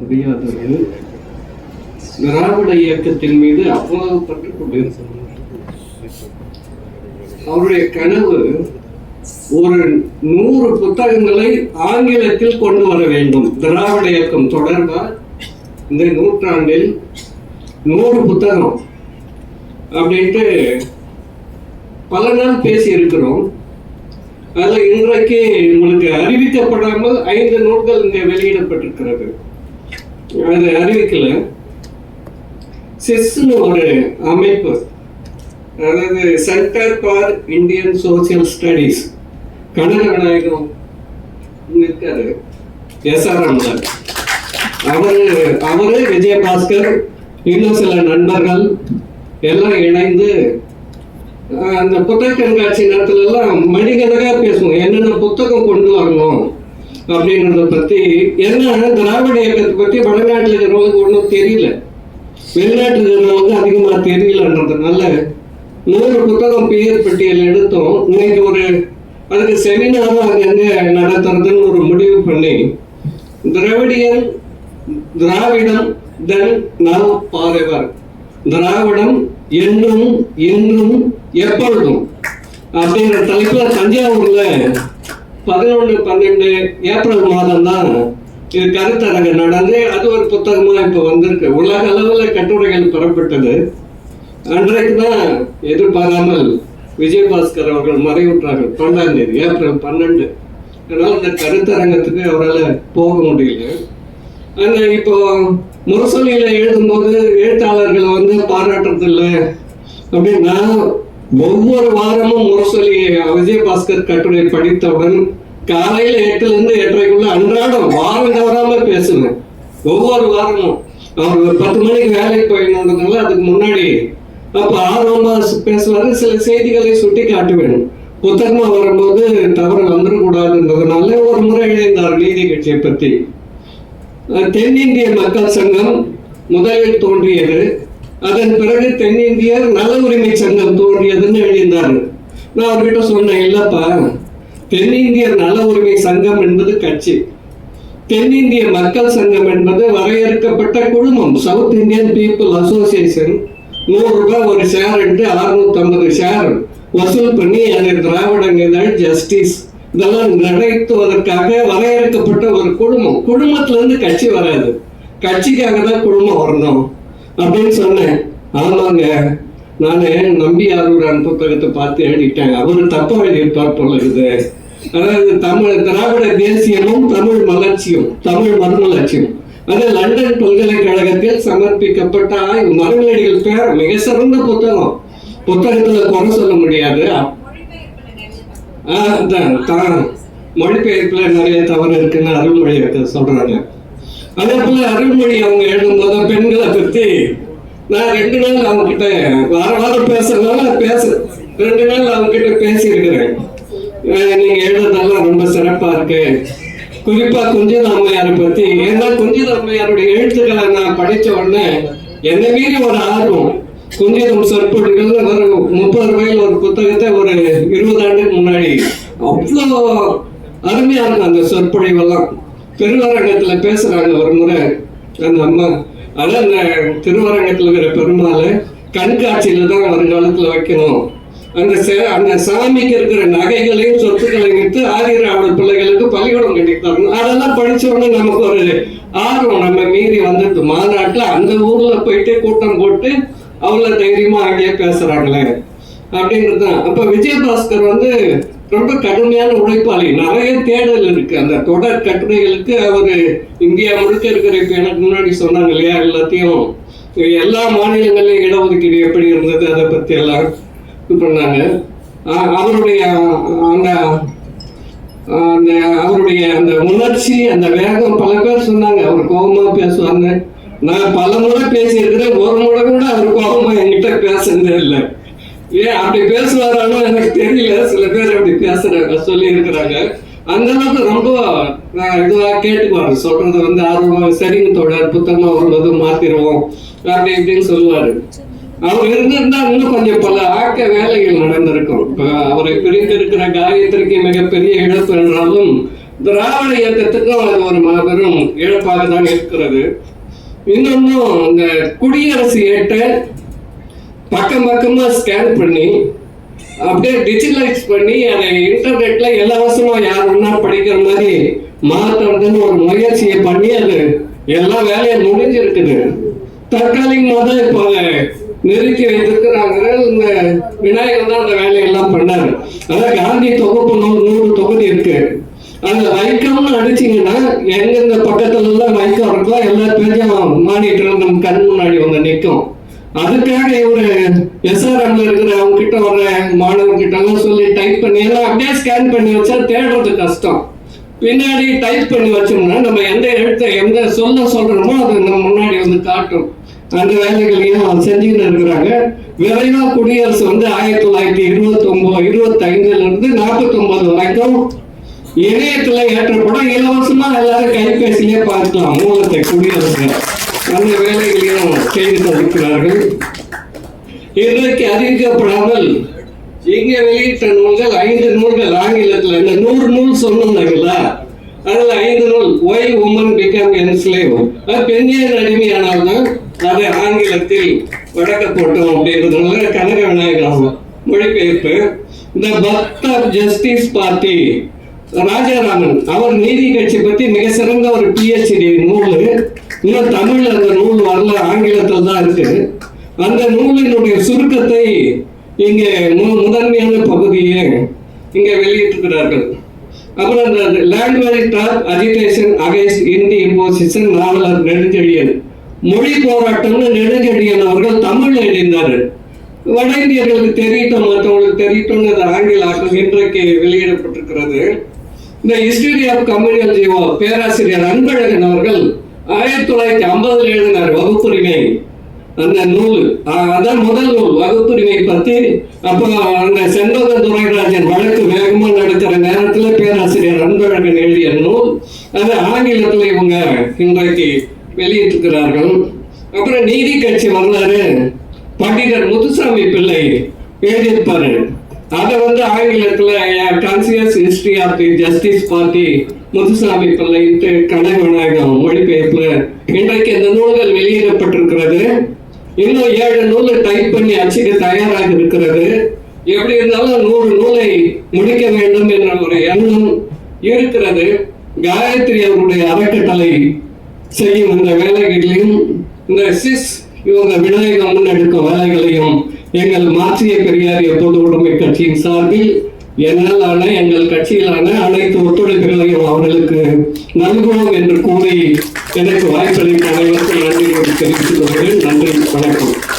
முடியாதவர்கள் திராவிட இயக்கத்தின் மீது அவ்வளவு பற்று அவருடைய கனவு ஒரு நூறு புத்தகங்களை ஆங்கிலத்தில் கொண்டு வர வேண்டும். திராவிட இயக்கம் தொடர்பால் இந்த நூற்றாண்டில் நூறு புத்தகம் அப்படின்ட்டு பல நாள் பேசி இருக்கிறோம் அதில் இன்றைக்கு உங்களுக்கு அறிவிக்கப்படாமல் ஐந்து நூல்கள் இங்கே வெளியிடப்பட்டிருக்கிறது. அது அறிவிக்கல. சிஸ்னு ஒரு அமைப்பு. அதாவது centre for Indian social studies Kanaka Vinayagam இருக்காரு. எஸ்ஆர்எம்ல அவரு அவரு விஜயபாஸ்கர் இன்னும் சில நண்பர்கள் எல்லாம் இணைந்து அந்த புத்தக கண்காட்சி நேரத்துல எல்லாம் மணிக்கணக்காக பேசுவோம். என்னென்ன புத்தகம் கொண்டு வரணும்? அப்படின்றத பத்தி என்ன திராவிட இயக்கத்தை பத்தி வடநாட்டில் இருக்கிறவங்களுக்கு ஒன்றும் தெரியல. வெளிநாட்டில் இருக்கிறவங்க அதிகமாக தெரியலன்றதுனால நூறு புத்தகம் பெயர் பட்டியல் எடுத்தோம். இன்னைக்கு ஒரு அதுக்கு செமினாரும் அங்கங்க நடத்துறதுன்னு ஒரு முடிவு பண்ணி திராவிடியல் திராவிடம் தென் நவ் பாரெவர் திராவிடம் என்றும் இன்றும் எப்பொழுதும். அப்படிங்கிற தலைப்புல தஞ்சாவூர்ல பதினொன்று பன்னெண்டு ஏப்ரல் மாதம் தான் இது கருத்தரங்கு நடந்து அது ஒரு புத்தகமாக இப்போ வந்திருக்கு. உலக அளவில் கட்டுரைகள் பெறப்பட்டது. அன்றைக்கு தான் எதிர்பாராமல் விஜயபாஸ்கர் அவர்கள் மறைவுற்றார்கள். பன்னெண்டாம் தேதி ஏப்ரல் பன்னெண்டு. அதனால் இந்த கருத்தரங்கத்துக்கு அவரால் போக முடியல. அந்த இப்போ முரசொலியில் எழுதும்போது எழுத்தாளர்களை வந்து பாராட்டுறது இல்லை அப்படின்னா ஒவ்வொரு வாரமும் முரசொலி விஜயபாஸ்கர் கட்டுரை படித்தவுடன் காலையில எட்டுல இருந்து எட்டரைக்குள்ள அன்றாடம் வாரம் தவறாம பேசுவேன். ஒவ்வொரு வாரமும். அவர் பத்து மணிக்கு வேலைக்கு போயிடணுன்றதுனால அதுக்கு முன்னாடி அப்ப ஆர்வமா பேசுவாரு. சில செய்திகளை சுட்டி காட்டுவேன். புத்தகமா வரும்போது தவறு வந்துடக்கூடாதுன்றதுனால ஒரு முறை எழுந்தார் நீதி கட்சியை பத்தி. தென்னிந்திய மக்கள் சங்கம் முதலில் தோன்றியது. அதன் பிறகு தென்னிந்தியர் நல உரிமை சங்கம் தோன்றியதுன்னு எழுதியிருந்தாரு. நான் அவர்கிட்ட சொன்னேன் இல்லப்பா தென்னிந்தியர் நல உரிமை சங்கம் என்பது கட்சி. தென்னிந்திய மக்கள் சங்கம் என்பது வரையறுக்கப்பட்ட குழுமம் சவுத் இந்தியன் பீப்புள் அசோசியேஷன். நூறு ரூபாய் ஒரு ஷேர் எடுத்து அறுநூத்தி ஐம்பது ஷேர் வசூல் பண்ணி அதை திராவிடங்கள் ஜஸ்டிஸ் இதெல்லாம் நடத்துவதற்காக வரையறுக்கப்பட்ட ஒரு குழுமம். குடும்பத்துல இருந்து கட்சி வராது. கட்சிக்காக தான் குடும்பம் வரணும். அப்படின்னு சொன்னேன். ஆமாங்க. நான் நம்பி ஆரூரான் புத்தகத்தை பார்த்து எழுதிட்டேன். அவரு தப்பா எழுதியிருப்பார் போல இருக்குது. அதாவது தமிழ் திராவிட தேசியமும் தமிழ் மலர்ச்சியும் தமிழ் மறுமலர்ச்சியும். அது லண்டன் பல்கலைக்கழகத்தில் சமர்ப்பிக்கப்பட்ட ஆய்வு. மறுமலடிகள் பேர் மிக சிறந்த புத்தகம். புத்தகத்துல குறை சொல்ல முடியாது. அதான், தான். மொழிபெயர்ப்புல நிறைய தவறு இருக்குன்னு அருள்மொழி சொல்றாங்க. அதே போல அருள்மொழி அவங்க எழுதும்போது நான் ரெண்டு நாள் அவங்க கிட்ட வார வாரம் பேசுறதுனால பேச ரெண்டு நாள் அவங்க கிட்ட பேசியிருக்கிறேன் நீங்க எழுதுறதெல்லாம் ரொம்ப சிறப்பா இருக்கு. குறிப்பா குஞ்சித அம்மையாரை பத்தி. ஏன்னா குஞ்சித அம்மையாருடைய எழுத்துக்களை நான் படிச்ச உடனே என்னை மீறி ஒரு ஆர்வம். குஞ்சிதம் சொற்பொழிகள் ஒரு முப்பது ரூபாயில் ஒரு புத்தகத்தை ஒரு இருபது ஆண்டுக்கு முன்னாடி அவ்வளோ அருமையா இருக்கும் அந்த சொற்பொழிவெல்லாம். பெருவரங்கத்துல பேசுறாங்க ஒரு முறை அந்த அம்மா. அதான் அந்த திருவரங்கத்துல இருக்கிற பெருமாளை கண்காட்சியில தான் வருங்காலத்துல வைக்கணும். அந்த சே- அந்த சாமிக்கு இருக்கிற நகைகளையும் சொத்துக்களையும் விற்று ஆதிராவிட பிள்ளைகளுக்கு பள்ளிக்கூடம் கட்டி தரணும். அதெல்லாம் படிச்ச உடனே நமக்கு ஒரு ஆர்வம். நம்ம மீறி வந்தது மாநாட்டுல அந்த ஊர்ல போயிட்டு கூட்டம் போட்டு அவ்வளவு தைரியமா அங்கேயே பேசுறாங்களே. அப்படின்றது தான். அப்ப விஜயபாஸ்கர் வந்து ரொம்ப கடுமையான உழைப்பாளி நிறைய தேடல் இருக்கு. அந்த தொடர் கட்டுரைகளுக்கு அவர் இந்தியா முழுக்க இருக்கிற இப்போ எனக்கு முன்னாடி சொன்னாங்க இல்லையா எல்லாத்தையும். எல்லா மாநிலங்களையும் இடஒதுக்கீடு எப்படி இருந்தது அதை பற்றி எல்லாம் இது பண்ணாங்க. அவருடைய அந்த அந்த அவருடைய அந்த உணர்ச்சி அந்த வேகம் பல பேர் சொன்னாங்க. அவர் கோபமாக பேசுவாங்க. நான் பல முறை பேசியிருக்கிறேன். ஒரு முறை கூட அவர் கோபமாக என்கிட்ட பேசுனதே இல்லை. ஏன் அப்படி பேசுவாரானோ எனக்கு தெரியல. சில பேர் அப்படி பேசுறாங்க சொல்லி இருக்கிறாங்க அந்த அளவுக்கு ரொம்ப இதுவா கேட்டுக்குவாரு சொல்றது வந்து ஆர்வமா சரிங்க தொடர் புத்தகமா வருவது மாத்திருவோம். அப்படி இப்படின்னு சொல்லுவாரு. அவர் இருந்திருந்தா இன்னும் கொஞ்சம் பல ஆக்க வேலைகள் நடந்திருக்கும். அவரை பிரித்து இருக்கிற மிகப்பெரிய இழப்பு என்றாலும் திராவிட இயக்கத்துக்கும் அது ஒரு மாபெரும் இழப்பாக தான் இருக்கிறது. இன்னொன்னும் இந்த குடியரசு ஏட்டை பக்கம் பக்கமா ஸ்கேன் பண்ணி அப்படியே டிஜிட்டலைஸ் பண்ணி அதை இன்டர்நெட்ல இலவசமா யார் ஒன்றா படிக்கிற மாதிரி மாற்றதுன்னு ஒரு முயற்சியை பண்ணி அது எல்லா வேலையும் முடிஞ்சிருக்குது. தற்காலிகமாக தான் இப்போ அதை நிறுத்தி வைத்திருக்கிறாங்க. இந்த விநாயகர் தான் அந்த வேலையெல்லாம் பண்ணாரு. அதான் காந்தி தொகுப்பு நூறு நூறு தொகுதி இருக்கு. அந்த வைக்கம்னு அடிச்சீங்கன்னா எங்கெங்க பக்கத்துல எல்லாம் வைக்கம் இருக்கோ எல்லா பேஜும் மானிட்டர் நம்ம கண் முன்னாடி வந்து நிற்கும் அதுக்காக இவரு எஸ்ஆர்எம்ல இருக்கிற அவங்க கிட்ட வர்ற மாணவர் கிட்ட எல்லாம் சொல்லி டைப் பண்ணி எல்லாம் அப்படியே ஸ்கேன் பண்ணி வச்சா தேடுறது கஷ்டம். பின்னாடி டைப் பண்ணி வச்சோம்னா நம்ம எந்த எழுத்த எந்த சொல்ல சொல்றோமோ அது நம்ம முன்னாடி வந்து காட்டும். அந்த வேலைகளையும் செஞ்சுட்டு இருக்கிறாங்க. விரைவா குடியரசு வந்து ஆயிரத்தி தொள்ளாயிரத்தி இருபத்தி ஒன்பது இருபத்தி ஐந்துல இருந்து நாற்பத்தி ஒன்பது வரைக்கும் இணையத்துல ஏற்றப்படும். இலவசமா எல்லாரும் கைபேசியிலே பார்க்கலாம் மூலத்தை குடியரசு அந்த வேலைகளையும் செய்து கொண்டிருக்கிறார்கள் இன்றைக்கு அறிவிக்கப்படாமல் இங்க வெளியிட்ட நூல்கள் ஐந்து நூல்கள் ஆங்கிலத்தில் இந்த நூறு நூல் சொன்னாங்களா அதில் ஐந்து நூல் why woman become an slave பெண்ணியன் அடிமையானால்தான் அதை ஆங்கிலத்தில் வழக்க போட்டோம் அப்படின்றதுனால கனக விநாயகர் மொழிபெயர்ப்பு. இந்த பக்த் ஆஃப் ஜஸ்டிஸ் பார்ட்டி ராஜாராமன் அவர் நீதி கட்சி பற்றி மிக சிறந்த ஒரு பிஹெச்டி நூல். இன்னும் தமிழ்ல அந்த நூல் வரல ஆங்கிலத்தில் தான் இருக்கு. அந்த நூலினுடைய சுருக்கத்தை இங்கே மு- முதன்மையான பகுதியை இங்கே வெளியிட்டிருக்கிறார்கள். அப்புறம் அந்த language top agitation against Hindi imposition Navalar Nedunchezhiyan. மொழி போராட்டம்னு நெடுஞ்செழியன் அவர்கள் தமிழ் எழுந்தார் வட இந்தியர்களுக்கு தெரியட்டும் மற்றவங்களுக்கு தெரியட்டும்னு அது ஆங்கில ஆக்கம் இன்றைக்கு வெளியிடப்பட்டிருக்கிறது. இந்த ஹிஸ்டரி ஆஃப் கம்யூனியல் ஜீவோ பேராசிரியர் அன்பழகன் அவர்கள் ஆயிரத்தி தொள்ளாயிரத்தி ஐம்பதுல எழுதினார் வகுப்புரிமை. அந்த நூல். அதான் முதல் நூல் வகுப்புரிமை பத்தி. அப்போ அந்த செண்பக துரைராஜன் வழக்கு வேகமா நடக்கிற நேரத்துல பேராசிரியர் அன்பழகன் எழுதிய நூல். அது ஆங்கிலத்துல இவங்க இன்றைக்கு வெளியிட்டிருக்கிறார்கள். அப்புறம் நீதி கட்சி வரலாறு. பண்டிதர் முத்துசாமி பிள்ளை எழுதியிருப்பாரு. அதை வந்து ஆங்கிலத்துல conscious history of the Justice Party Muthusamy Pillai Kanaka Vinayagam மொழிபெயர்ப்புல இன்றைக்கு இந்த நூல்கள் வெளியிடப்பட்டிருக்கிறது. இன்னும் ஏழு நூலை டைப் பண்ணி அச்சிட தயாராக இருக்கிறது. எப்படி இருந்தாலும் நூறு நூலை முடிக்க வேண்டும் என்ற ஒரு எண்ணம் இருக்கிறது. காயத்ரி அவருடைய அறக்கட்டளை செய்யும் இந்த வேலைகளையும் இந்த சிஸ் இவங்க விநாயகம் முன்னெடுக்கும் வேலைகளையும் எங்கள் மாற்றிய பெரியார் பொது உடைமை கட்சியின் சார்பில் என்னாலான எங்கள் கட்சியிலான அனைத்து ஒத்துழைப்புகளையும் அவர்களுக்கு நல்குவோம் என்று கூறி எனக்கு வாய்ப்பளித்த அனைவருக்கும் நன்றி தெரிவித்துக் கொள்கிறேன். நன்றி வணக்கம்.